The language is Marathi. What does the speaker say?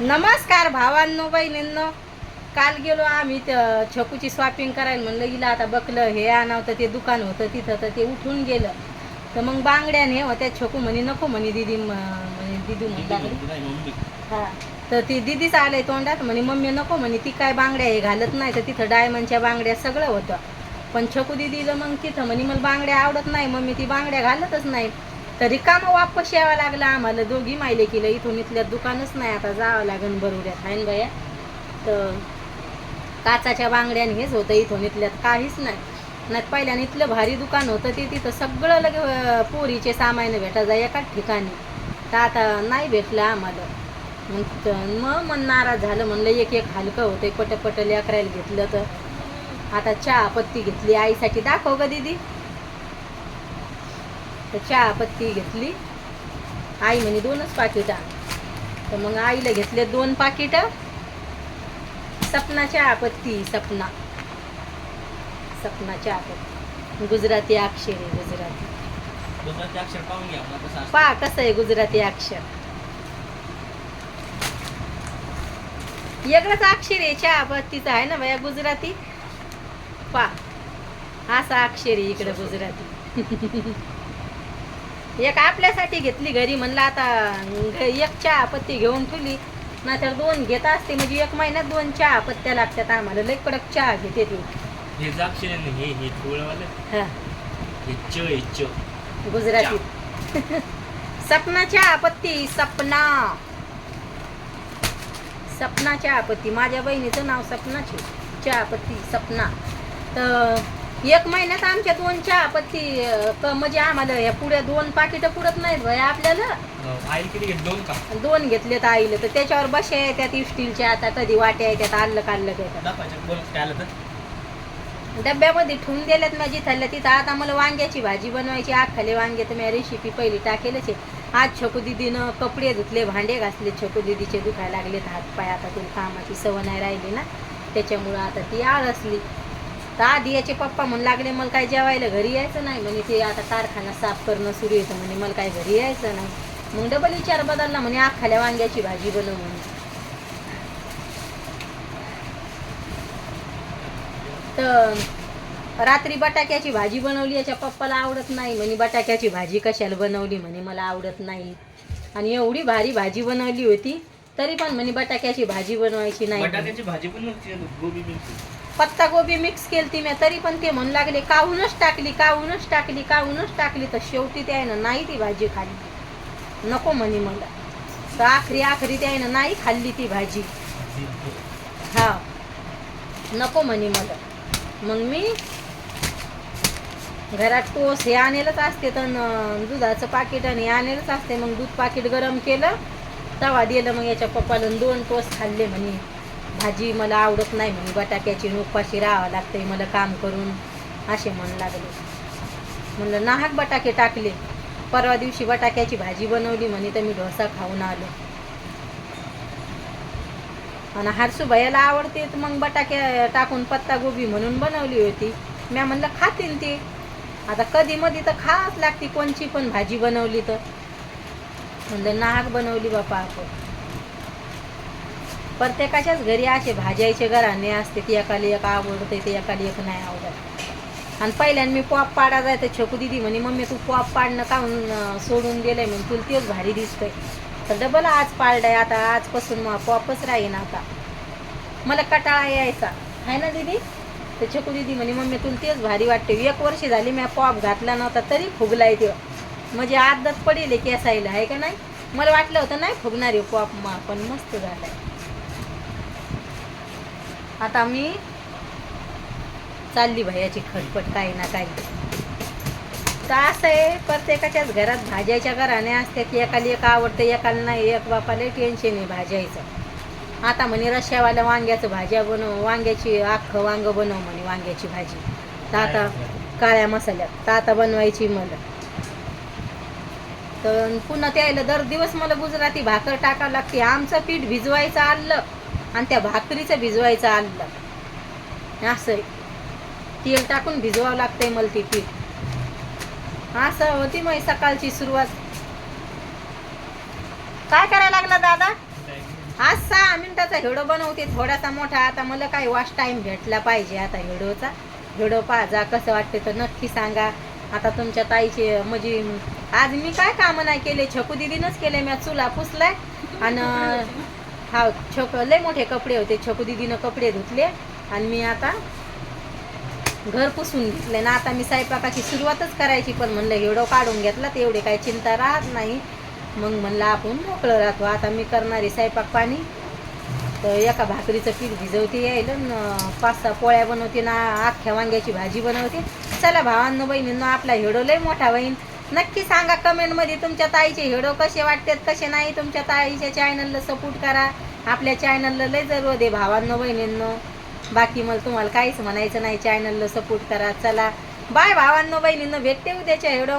नमस्कार भावांनो बहिणींनो. काल गेलो आम्ही त्या छकूची शॉपिंग करायला म्हणलं हिला आता बकलं हे आणावं तर ते दुकान होतं तिथं तर ते उठून गेलं. तर मग बांगड्याने होत्या छकू म्हणे नको म्हणे दिदी म- म्हणे दिदी म्हणू लागली हा. तर ती दिदीच आलंय तोंडात म्हणे मम्मी नको म्हणे ती काय बांगड्या हे घालत नाही तर तिथं डायमंडच्या बांगड्या सगळं होतं. पण छकू दिदीला मग तिथं म्हणे मला बांगड्या आवडत नाही मम्मी ती बांगड्या घालतच नाही. तरी कामं वापस यावं लागलं आम्हाला. दोघी मायले केलं. इथून इथल्या दुकानच नाही. आता जावं लागेल बरोड्यात. आहे बया? तर काचाच्या बांगड्याने हेच होतं. इथून इथल्यात काहीच नाही. नाही पहिल्याने इथलं भारी दुकान होतं. ते तिथं सगळं लगे पोरीचे सामान भेटा जा एकाच ठिकाणी. तर आता नाही भेटलं आम्हाला. मग मग मन नाराज झालं. म्हणलं एक एक हलकं होतं पट पट लेकरायला घेतलं तर. आता चहा पत्ती घेतली. आईसाठी दाखव ग दीदी. तर चहा पत्ती घेतली. आई म्हणे दोनच पाकिटं तर मग आईला घेतले दोन पाकिटं. सपना चहा पत्ती सपना. सपना चहा पत्ती. गुजराती अक्षर आहे गुजराती. दुसऱ्याचे अक्षर पाहून घ्या मला कसं असतं. पहा कसं आहे गुजराती अक्षर. वेगळंच अक्षर आहे चहा पत्तीचं आहे ना भैया गुजराती? पा असा अक्षर आहे इकडं गुजराती. एक आपल्यासाठी घेतली घरी म्हणलं आता एक चहा पत्ती घेऊन ठेवली. नाहीतर दोन घेत असते म्हणजे एक महिन्यात दोन चहा पत्त्या लागतात आम्हाला. लई कडक चहा घेते ती. हे हे हे हा हे च हे. च गुजराती. सपना चहा पत्ती सपना. सपना चहापत्ती माझ्या बहिणीचं नाव सपनाच. आहे चहापत्ती सपना. तर एक महिन्यात आमच्या दोन चहापत्ती अं, क- म्हणजे आम्हाला ह्या पुढे दोन पाकिटं पुरत नाहीत भय आपल्याला. अं, आई किती घेत? दोन का? दोन घेतलेत आईला. तर त्याच्यावर बशा येतात स्टीलच्या आता कधी वाट्या येतात आल्लं काढलं बोल काय आलं तर? डब्यामध्ये ठेवून दिल्यात माझी थल्ल्या तिथं. आता मला वांग्याची भाजी बनवायची आखाले वांगे तर मी रेसिपी पहिली टाकेलच आहे. आज छकू दिदीनं कपडे धुतले भांडे घासले छकू दिदीचे दुखायला लागलेत हातपाय. आता तुला कामाची सवय नाही राहिली ना. त्याच्यामुळं आता ती आळसली. तर आधी याचे पप्पा म्हणून लागले मला काय जेवायला घरी यायचं नाही म्हणे. ते आता कारखाना साफ करणं सुरू येतं म्हणे मला काय घरी यायचं नाही. मग डबल विचार बदलला म्हणे आखाल्या वांग्याची भाजी बनव म्हणे. तर रात्री बटाक्याची भाजी बनवली याच्या पप्पाला आवडत नाही म्हणे. बटाक्याची भाजी कशाला बनवली म्हणे मला आवडत नाही. आणि एवढी भारी भाजी बनवली होती तरी पण म्हणे बटाक्याची भाजी बनवायची नाही बटाट्याची भाजी पण नव्हती गोबी मिरची पत्ता गोबी मिक्स केली ती मी तरी पण ते म्हणू लागले काहूनच टाकली काहूनच टाकली काहूनच टाकली तर शेवटी ते आहे ना नाही ती भाजी खाल्ली. नको म्हणे मला. तर आखरी आखरी ते आहे ना नाही खाल्ली ती भाजी. हा. नको म्हणे मला. मग मी घरात टोस हे आणलेलंच असते तर न- दुधाचं पाकिट आणि हे आणलेलंच असते मग दूध पाकिट गरम केलं तवा दिलं मग याच्या पप्पाला दोन टोस खाल्ले म्हणे. भाजी मला आवडत नाही म्हणे बटाट्याची उपाशी राहावं लागतंय मला काम करून असे म्हण लागले. म्हणलं नाहक बटाके टाकले. परवा दिवशी बटाक्याची भाजी बनवली म्हणे तर मी डोसा खाऊन आलो. आणि हरसू भैयाला आवडते तर मग बटाक्या टाकून पत्ता गोबी म्हणून बनवली होती. म्या म्हणलं खातील ती. आता कधी मधी तर खाच लागते कोणची पण भाजी बनवली तर. म्हणलं नाहक बनवली बापा आपण. प्रत्येकाच्याच घरी असे भाज्याचे घराने असते ती एकाला एक आवडते ते एकाला एक नाही आवडत. आणि पहिल्यानं मी पॉप पाडा जायचं तर छकू दिदी म्हणे मम्मी तू पॉप पाडणं काहून सोडून गेलंय? म्हणून तुला तेच भारी दिसतंय. तर डबल आज पाळलाय आता आजपासून मग पॉपच राहीन आता. मला कटाळा यायचा. आहे ना दीदी? तर छकू दीदी म्हणे मम्मी तुला तेच भारी वाटते एक वर्ष झाली मी पॉप घातला नव्हता तरी फुगलाय तो म्हणजे आदत पडेल केसायला आहे का नाही? मला वाटलं होतं नाही फुगणार आहे पॉप मा पण मस्त झालाय. आता मी चालली भैयाची खटपट काही ना काही. तर असं आहे प्रत्येकाच्याच घरात भाज्याच्या घराने असतात एकाला एक आवडतं एकाला नाही एक बापाला टेन्शन आहे भाज्यायचं आता म्हणे रश्यावाल्या वांग्याचं भाज्या बनव वांग्याची अख्खं वांगं बनव म्हणे वांग्याची भाजी. तर आता काळ्या मसाल्यात तर आता बनवायची मला. तर पुन्हा त्यायला दर दिवस मला गुजराती भाकर टाकावं लागते आमचं पीठ भिजवायचं आलं. आणि त्या भाकरीचं भिजवायचं आणलं असं तेल टाकून भिजवावं लागतंय मला ती पीठ. असं होती मग सकाळची सुरुवात. काय करायला लागला दादा? आज हिडो बनवते. थोडासा मोठा. आता मला काही वॉश टाइम भेटला पाहिजे. आता व्हिडिओचा व्हिडिओ पाहा कसं वाटते तर नक्की सांगा. आता तुमच्या ताईचे म्हणजे आज मी काय कामं नाही केले. छकू दिदीनंच केले. मी चुला पुसलाय. आणि हा छक लय मोठे कपडे होते. छकू दिदीनं कपडे धुतले आणि मी आता घर पुसून घेतले. ना आता मी स्वयंपाकाची सुरुवातच करायची पण म्हणलं एवढं काढून घेतला तर एवढे काही चिंता राहत नाही. मग म्हणलं आपण मोकळं राहतो. आता मी करणारे स्वयंपाक पाणी. तर एका भाकरीचं पीठ भिजवते यायला न पाच सहा पोळ्या बनवते ना अख्ख्या वांग्याची भाजी बनवते. चला भावांनो बहिणींना आपला हेडो लय मोठा बहीण नक्की सांगा कमेंटमध्ये तुमच्या ताईचे हिडो कसे वाटतात कसे नाही. तुमच्या ताईच्या चॅनलला सपोर्ट करा. आपल्या चॅनलला लय जरूर दे भावांनो बहिणींनो. बाकी मला तुम्हाला काहीच म्हणायचं नाही. चॅनलला सपोर्ट करा. चला. बाय भावांनो बहिणींनो. भेटते उद्याच्या हिडो